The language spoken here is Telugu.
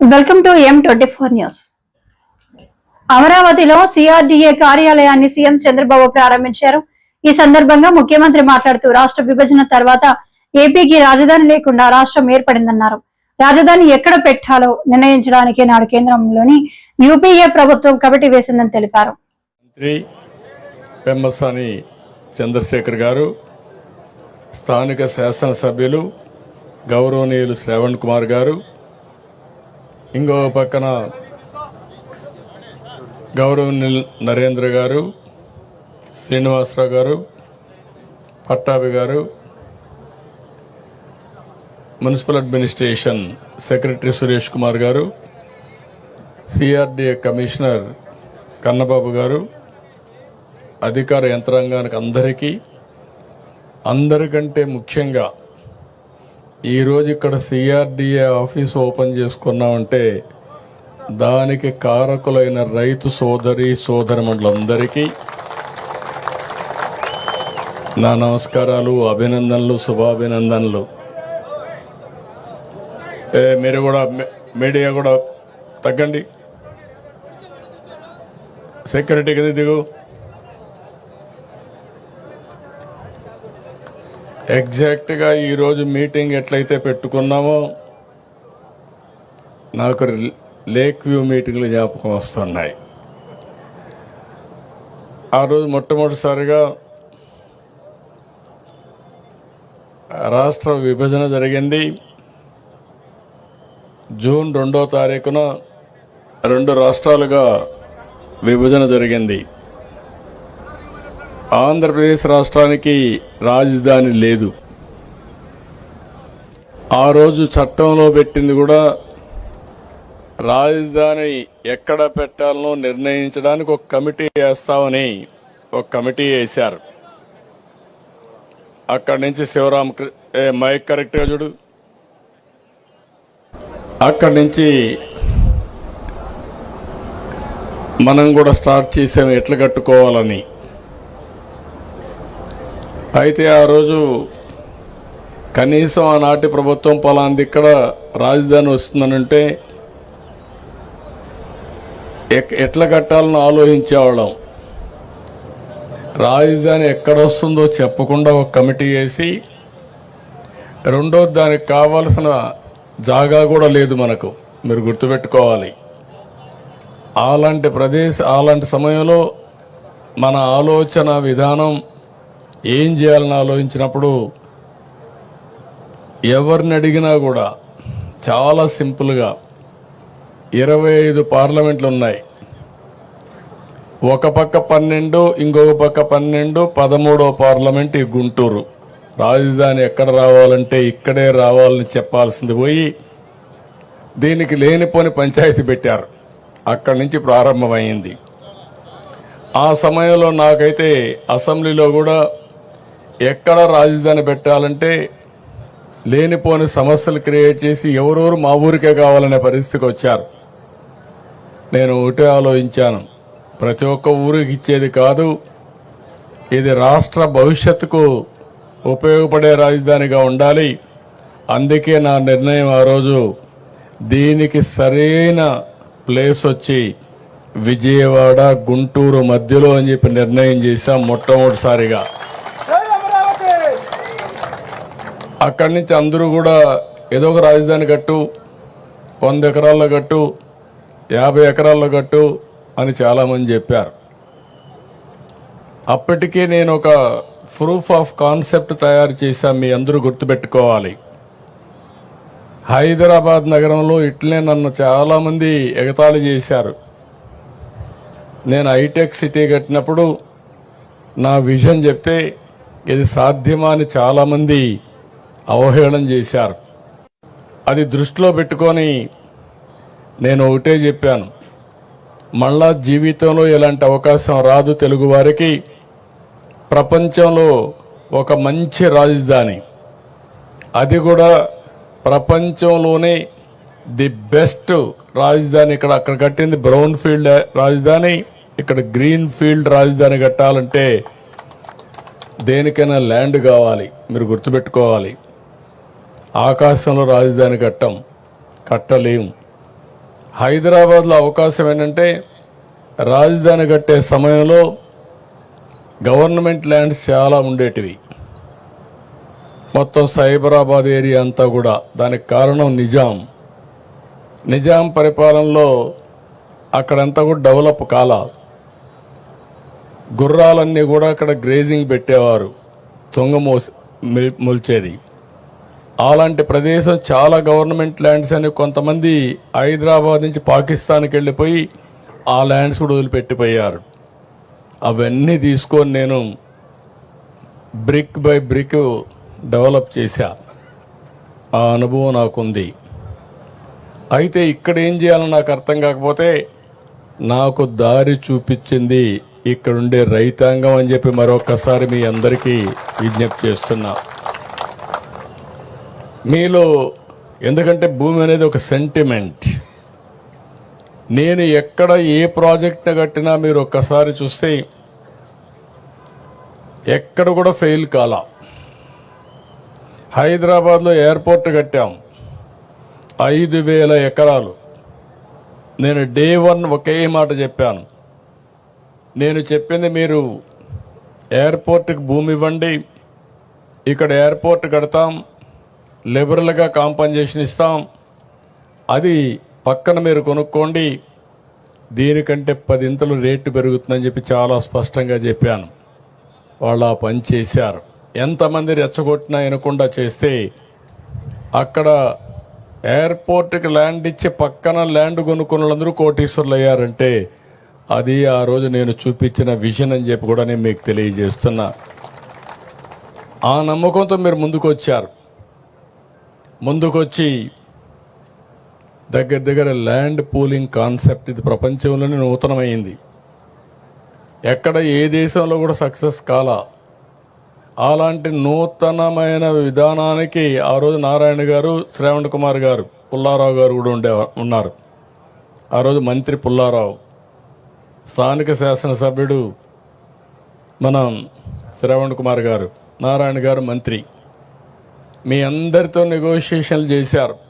Welcome to M twenty four news అమరావతిలో సిఆర్డీఏ కార్యాలయాన్ని సీఎం చంద్రబాబు ప్రారంభించారు. ఈ సందర్భంగా ముఖ్యమంత్రి మాట్లాడుతూ రాష్ట్ర విభజన తర్వాత ఏపీకి రాజధాని లేకుండా రాష్ట్రం ఏర్పడిందన్నారు. రాజధాని ఎక్కడ పెట్టాలో నిర్ణయించడానికి నాడు కేంద్రంలోని యూపీఏ ప్రభుత్వం కమిటీ వేసిందని తెలిపారు. పెమ్మసాని చంద్రశేఖర్ గారు స్థానిక శాసనసభ్యులు గౌరవనీయులు శ్రవణ్ కుమార్ గారు ఇంకో పక్కన గౌరవ నరేంద్ర గారు శ్రీనివాసరావు గారు పట్టాభి గారు municipal administration secretary Suresh Kumar గారు సిఆర్డీఏ కమిషనర్ కన్నబాబు గారు అధికార యంత్రాంగానికి అందరికీ అందరికంటే ముఖ్యంగా ఈరోజు ఇక్కడ సిఆర్డిఏ ఆఫీస్ ఓపెన్ చేసుకున్నామంటే దానికి కారకులైన రైతు సోదరి సోదరమండలందరికీ నా నమస్కారాలు అభినందనలు శుభాభినందనలు. ఏ, మీరు కూడా మీడియా కూడా తగ్గండి. సెక్యూరిటీ కింద దిగు? ఎగ్జాక్ట్గా ఈరోజు మీటింగ్ ఎట్లయితే పెట్టుకున్నామో నాకు లేక్ వ్యూ మీటింగ్లు జ్ఞాపకం వస్తున్నాయి. ఆ రోజు మొట్టమొదటిసారిగా రాష్ట్ర విభజన జరిగింది. జూన్ రెండో తారీఖున రెండు రాష్ట్రాలుగా విభజన జరిగింది. ఆంధ్రప్రదేశ్ రాష్ట్రానికి రాజధాని లేదు. ఆ రోజు చట్టంలో పెట్టింది కూడా రాజధాని ఎక్కడ పెట్టాలనో నిర్ణయించడానికి ఒక కమిటీ వేస్తామని ఒక కమిటీ వేశారు. అక్కడి నుంచి శివరామ కృ- మైక్ కరెక్ట్గా చూడు. అక్కడి నుంచి మనం కూడా స్టార్ట్ చేసాము ఎట్లా కట్టుకోవాలని. అయితే ఆ రోజు కనీసం ఆనాటి ప్రభుత్వం పలాంది ఇక్కడ రాజధాని వస్తుందనంటే ఎక్- ఎట్లా కట్టాలని ఆలోచించేవాళ్ళం. రాజధాని ఎక్కడ వస్తుందో చెప్పకుండా ఒక కమిటీ వేసి రెండో దానికి కావాల్సిన జాగా కూడా లేదు మనకు. మీరు గుర్తుపెట్టుకోవాలి. అలాంటి ప్రదేశ అలాంటి సమయంలో మన ఆలోచన విధానం ఏం చేయాలని ఆలోచించినప్పుడు ఎవరిని అడిగినా కూడా చాలా సింపుల్గా ఇరవై ఐదు పార్లమెంట్లు ఉన్నాయి. ఒక పక్క పన్నెండు ఇంకొక పక్క పన్నెండు పదమూడో పార్లమెంట్ ఈ గుంటూరు. రాజధాని ఎక్కడ రావాలంటే ఇక్కడే రావాలని చెప్పాల్సింది పోయి దీనికి లేనిపోని పంచాయతీ పెట్టారు. అక్కడి నుంచి ప్రారంభమైంది. ఆ సమయంలో నాకైతే అసెంబ్లీలో కూడా ఎక్కడ రాజధాని పెట్టాలంటే లేనిపోని సమస్యలు క్రియేట్ చేసి ఎవరెవరు మా ఊరికే కావాలనే పరిస్థితికి వచ్చారు. నేను ఒకటే ఆలోచించాను. ప్రతి ఒక్క ఊరికి ఇచ్చేది కాదు ఇది రాష్ట్ర భవిష్యత్తుకు ఉపయోగపడే రాజధానిగా ఉండాలి. అందుకే నా నిర్ణయం ఆ రోజు దీనికి సరైన ప్లేస్ వచ్చి విజయవాడ గుంటూరు మధ్యలో అని చెప్పి నిర్ణయం చేశాం మొట్టమొదటిసారిగా. అక్కడి నుంచి అందరూ కూడా ఏదో ఒక రాజధాని కట్టు వంద ఎకరాల్లో కట్టు యాభై ఎకరాల్లో కట్టు అని చాలామంది చెప్పారు. అప్పటికే నేను ఒక ప్రూఫ్ ఆఫ్ కాన్సెప్ట్ తయారు చేశాను మీ అందరూ గుర్తుపెట్టుకోవాలి. హైదరాబాద్ నగరంలో ఇట్లనే నన్ను చాలామంది ఎగతాళి చేశారు. నేను హైటెక్ సిటీ కట్టినప్పుడు నా విజన్ చెప్తే ఇది సాధ్యమా అని చాలామంది అవహేళన చేశారు. అది దృష్టిలో పెట్టుకొని నేను ఒకటే చెప్పాను. మళ్ళా జీవితంలో ఇలాంటి అవకాశం రాదు తెలుగువారికి ప్రపంచంలో ఒక మంచి రాజధాని. అది కూడా ప్రపంచంలోనే ది బెస్ట్ రాజధాని. ఇక్కడ అక్కడ కట్టింది బ్రౌన్ ఫీల్డ్ రాజధాని. ఇక్కడ గ్రీన్ ఫీల్డ్ రాజధాని కట్టాలంటే దేనికైనా ల్యాండ్ కావాలి. మీరు గుర్తుపెట్టుకోవాలి. ఆకాశంలో రాజధాని కట్టం కట్టలేం. హైదరాబాద్లో అవకాశం ఏంటంటే రాజధాని కట్టే సమయంలో గవర్నమెంట్ ల్యాండ్స్ చాలా ఉండేటివి. మొత్తం సైబరాబాద్ ఏరియా అంతా కూడా దానికి కారణం నిజాం. నిజాం పరిపాలనలో అక్కడంతా కూడా డెవలప్ కాల. గుర్రాలన్నీ కూడా అక్కడ గ్రేజింగ్ పెట్టేవారు. తొంగ మోసి మిల్- అలాంటి ప్రదేశం చాలా గవర్నమెంట్ ల్యాండ్స్ అని కొంతమంది హైదరాబాద్ నుంచి పాకిస్తాన్కి వెళ్ళిపోయి ఆ ల్యాండ్స్ కూడా వదిలిపెట్టిపోయారు. అవన్నీ తీసుకొని నేను బ్రిక్ బై బ్రిక్ డెవలప్ చేశా. ఆ అనుభవం నాకుంది. అయితే ఇక్కడ ఏం చేయాలో నాకు అర్థం కాకపోతే నాకు దారి చూపించింది ఇక్కడుండే రైతాంగం అని చెప్పి మరొకసారి మీ అందరికీ విజ్ఞప్తి చేస్తున్నా. మీలో ఎందుకంటే భూమి అనేది ఒక సెంటిమెంట్ నేను ఎక్కడ ఏ ప్రాజెక్ట్ కట్టినా మీరు ఒక్కసారి చూస్తే ఎక్కడ కూడా ఫెయిల్ కాలా. హైదరాబాద్లో ఎయిర్పోర్ట్ కట్టాం. ఐదు వేల ఎకరాలు. నేను డే వన్ ఒకే మాట చెప్పాను. నేను చెప్పింది మీరు ఎయిర్పోర్ట్కి భూమి ఇవ్వండి. ఇక్కడ ఎయిర్పోర్ట్ కడతాం. లిబరల్గా కాంపన్సేషన్ ఇస్తాం. అది పక్కన మీరు కొనుక్కోండి. దీనికంటే పదింతలు రేటు పెరుగుతుందని చెప్పి చాలా స్పష్టంగా చెప్పాను. వాళ్ళు ఆ పని చేశారు. ఎంతమంది రెచ్చగొట్టినా వినకుండా చేస్తే అక్కడ ఎయిర్పోర్ట్కి ల్యాండ్ ఇచ్చి పక్కన ల్యాండ్ కొనుక్కున్న వాళ్ళందరూ కోటీశ్వర్లు అయ్యారంటే అది ఆ రోజు నేను చూపించిన విజన్ అని చెప్పి కూడా నేను మీకు తెలియజేస్తున్నా. ఆ నమ్మకంతో మీరు ముందుకు వచ్చారు ముందుకొచ్చి దగ్గర దగ్గర ల్యాండ్ పూలింగ్ కాన్సెప్ట్ ఇది ప్రపంచంలోనే నూతనమైంది. ఎక్కడ ఏ దేశంలో కూడా సక్సెస్ కాలా. అలాంటి నూతనమైన విధానానికి ఆ రోజు నారాయణ గారు శ్రావణ్ కుమార్ గారు పుల్లారావు గారు కూడా ఉండే ఉన్నారు. ఆ రోజు మంత్రి పుల్లారావు స్థానిక శాసనసభ్యుడు మనం శ్రావణ్ కుమార్ గారు నారాయణ గారు మంత్రి. మీ అందరితో నెగోషియేషన్లు చేశారు.